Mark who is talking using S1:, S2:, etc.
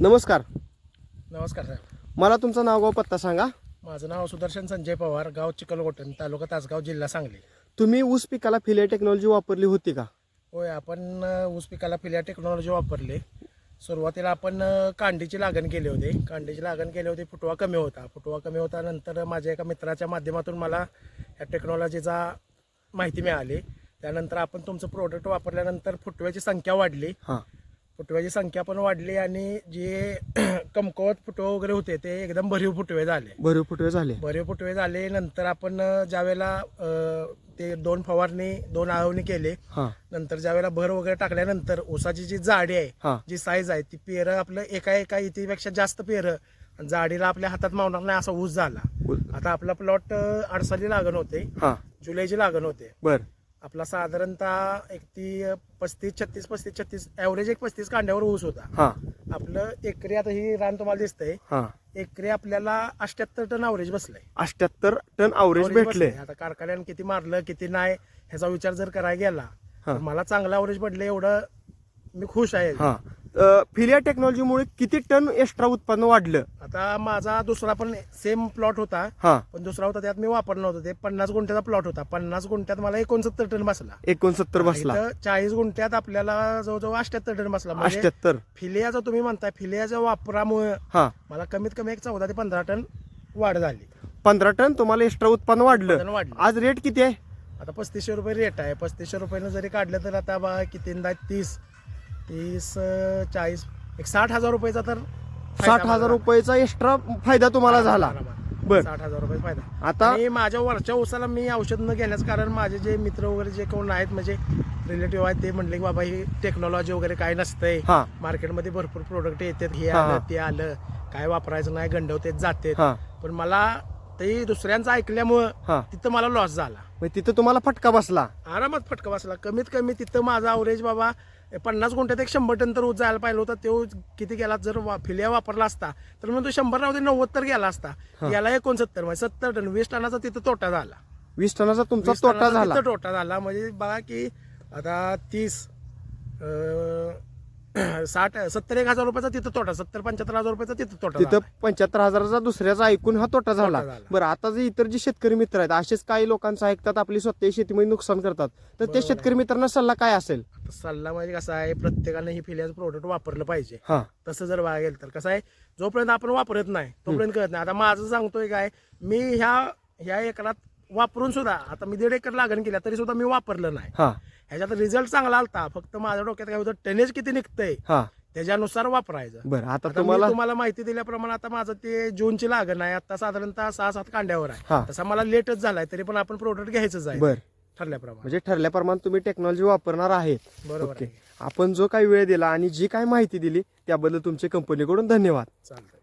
S1: नमस्कार.
S2: नमस्कार साहेब.
S1: मला तुमचं नाव गाव पत्ता सांगा.
S2: माझं नाव सुदर्शन संजय पवार गाव चिखलकोटण तालुका तासगाव जिल्हा सांगली.
S1: तुम्ही ऊस पिकाला फिलिया टेक्नॉलॉजी वापरली होती का?
S2: होय आपण अ, ऊस पिकाला फिलिया टेक्नॉलॉजी वापरले. सुरुवातीला आपण अ, कांडीची लागण केली होती. कांडीची लागण केली होती फुटवा कमी होता. फुटवा कमी होता नंतर माझ्या एका मित्राच्या माध्यमातून मला या टेक्नॉलॉजीचा माहिती मिळाली. त्यानंतर आपण तुमचं प्रोडक्ट वापरल्यानंतर फुटव्याची संख्या वाढली.
S1: हां.
S2: फुटव्याची संख्या पण वाढली आणि जे कमकवत फुटवे वगैरे होते ते एकदम भरीव फुटवे झाले.
S1: भरीव फुटवे झाले.
S2: बरे फुटवे झाले नंतर आपण अ, ज्यावेळेला अ, ते दोन फवारणी दोन आळवणी केले नंतर ज्यावेळेला भर वगैरे टाकल्यानंतर ऊसाची जी जाडी आहे जी साईज आहे ती पेरं आपलं एका एका इतीपेक्षा जास्त पेरं जाडीला आपल्या हातात मावणार नाही असा ऊस झाला. आता आपला प्लॉट अडसाली लागण होते. जुलैची लागण होते.
S1: बर.
S2: आपला साधारणतः एक ती पस्तीस छत्तीस पस्तीस छत्तीस ॲव्हरेज एक पस्तीस कांड्यावर ऊस होता.
S1: हां.
S2: आपलं एकरी आता ही रान तुम्हाला दिसतंय.
S1: हां.
S2: एकरी आपल्याला अठ्याहत्तर टन ॲव्हरेज बसलंय.
S1: अठ्याहत्तर टन
S2: Average
S1: भेटले.
S2: बसलंय. आता कारखान्यानं किती मारलं किती नाही ह्याचा विचार जर करायला गेला
S1: हा.
S2: तर मला चांगलं अवरेज पडलं एवढं मी खुश आहे.
S1: हां. फिलिया टेक्नॉलॉजीमुळे किती टन एक्स्ट्रा उत्पन्न वाढलं?
S2: आता माझा दुसरा पण सेम प्लॉट होता.
S1: हां.
S2: पण दुसरा होता त्यात मी वापरलं नव्हतं. ते पन्नास गुंठ्याचा प्लॉट होता. पन्नास गुंठ्यात मला एकोणसत्तर टन बसला.
S1: एकोणसत्तर बसला.
S2: इथं चाळीस गुंठ्यात आपल्याला जवळजवळ अठ्याहत्तर टन बसला. म्हणजे
S1: अठ्याहत्तर.
S2: फिलियाचा तुम्ही म्हणताय फिलियाच्या वापरामुळे
S1: हां.
S2: मला कमीत कमी एक चौदा ते पंधरा टन वाढ झाली.
S1: पंधरा टन तुम्हाला एक्स्ट्रा उत्पन्न वाढलं. आज रेट किती आहे?
S2: आता पस्तीसशे रुपये रेट आहे. पस्तीसशे रुपयानं जरी काढलं तर आता बा कितींदा तीस तीस चाळीस एक साठ हजार रुपयाचा तर
S1: साठ हजार. रुपयाचा एक्स्ट्रा फायदा तुम्हाला झाला. बर.
S2: साठ हजार रुपये फायदा.
S1: आता
S2: आणि माझ्या वरच्या उसाला मी औषध न घेण्याचं कारण माझे जे मित्र वगैरे जे कोण आहेत म्हणजे रिलेटिव्ह आहेत ते म्हणले की बाबा ही टेक्नॉलॉजी वगैरे काय नसतंय.
S1: हां.
S2: मार्केटमध्ये भरपूर प्रोडक्ट येतात. हे
S1: हा,
S2: आलं
S1: हा.
S2: ते आलं. काय वापरायचं नाही गंडवतेत जाते
S1: हां.
S2: पण मला ते दुसऱ्यांचं ऐकल्यामुळं
S1: हां.
S2: तिथं मला लॉस झाला.
S1: मग तिथं तुम्हाला फटका बसला?
S2: आरामात फटका बसला. कमीत कमी तिथं माझा अवरेज बाबा पन्नास गुंठ्यात एक शंभर टन तर ऊस जायला पाहिजे होता. तो किती गेला? जर वा- फिलिया वापरला असता तर मग तो शंभर नव्हते नव्वद तर गेला असता. याला एकोणसत्तर म्हणजे सत्तर टन वीस टनाचा तिथं तोटा झाला.
S1: वीस टनाचा तुमचा
S2: वीस
S1: तोटा
S2: टनाचा
S1: झाला.
S2: तिथं तोटा झाला. म्हणजे बघा की आता तीस अं, साठ सत्तर एक हजार रुपयाचा तिथं तोटा सत्तर पंच्याहत्तर हजार रुपयाचा तिथं तोटा
S1: तिथं
S2: झाला.
S1: पंच्याहत्तर हजाराचा दुसऱ्याचा ऐकून हा तोटा झाला.
S2: झाला.
S1: बरं आता जे इतर जे शेतकरी मित्र आहेत असेच काही लोकांचं ऐकतात आपली स्वतः शेतीमध्ये नुकसान करतात. तर त्या शेतकरी मित्रांना सल्ला काय असेल?
S2: आता सल्ला म्हणजे कसा आहे प्रत्येकाने ही फिलियाचं प्रोडक्ट वापरलं पाहिजे.
S1: हा.
S2: तसं जर बघायला गेलं तर कसं आहे जोपर्यंत आपण वापरत नाही तोपर्यंत कळत नाही. आता माझं सांगतोय काय मी ह्या ह्या एकरात वापरून सुद्धा आता मी दीड एकर लागण केल्या तरी सुद्धा मी वापरलं नाही.
S1: हा.
S2: ह्याच्यात रिझल्ट चांगला आलता. फक्त माझ्या डोक्यात काय होतं टेनेज किती निघतंय
S1: हा.
S2: त्याच्यानुसार वापरायचं.
S1: बरं आता
S2: आता मी
S1: तुम्हाला
S2: तुम्हाला माहिती दिल्याप्रमाणे आता माझं ते जूनची लागण आहे. आता साधारणतः सहा सात कांड्यावर
S1: हा.
S2: आहे तसा मला लेटच झालाय तरी पण आपण प्रोडक्ट घ्यायचंच आहे.
S1: बर.
S2: ठरल्याप्रमाणे.
S1: म्हणजे ठरल्याप्रमाणे तुम्ही टेक्नॉलॉजी वापरणार आहेत.
S2: बरोबर
S1: ओके
S2: आहे.
S1: आपण जो काही वेळ दिला आणि जी काही माहिती दिली त्याबद्दल तुमच्या कंपनीकडून धन्यवाद.
S2: चालतंय.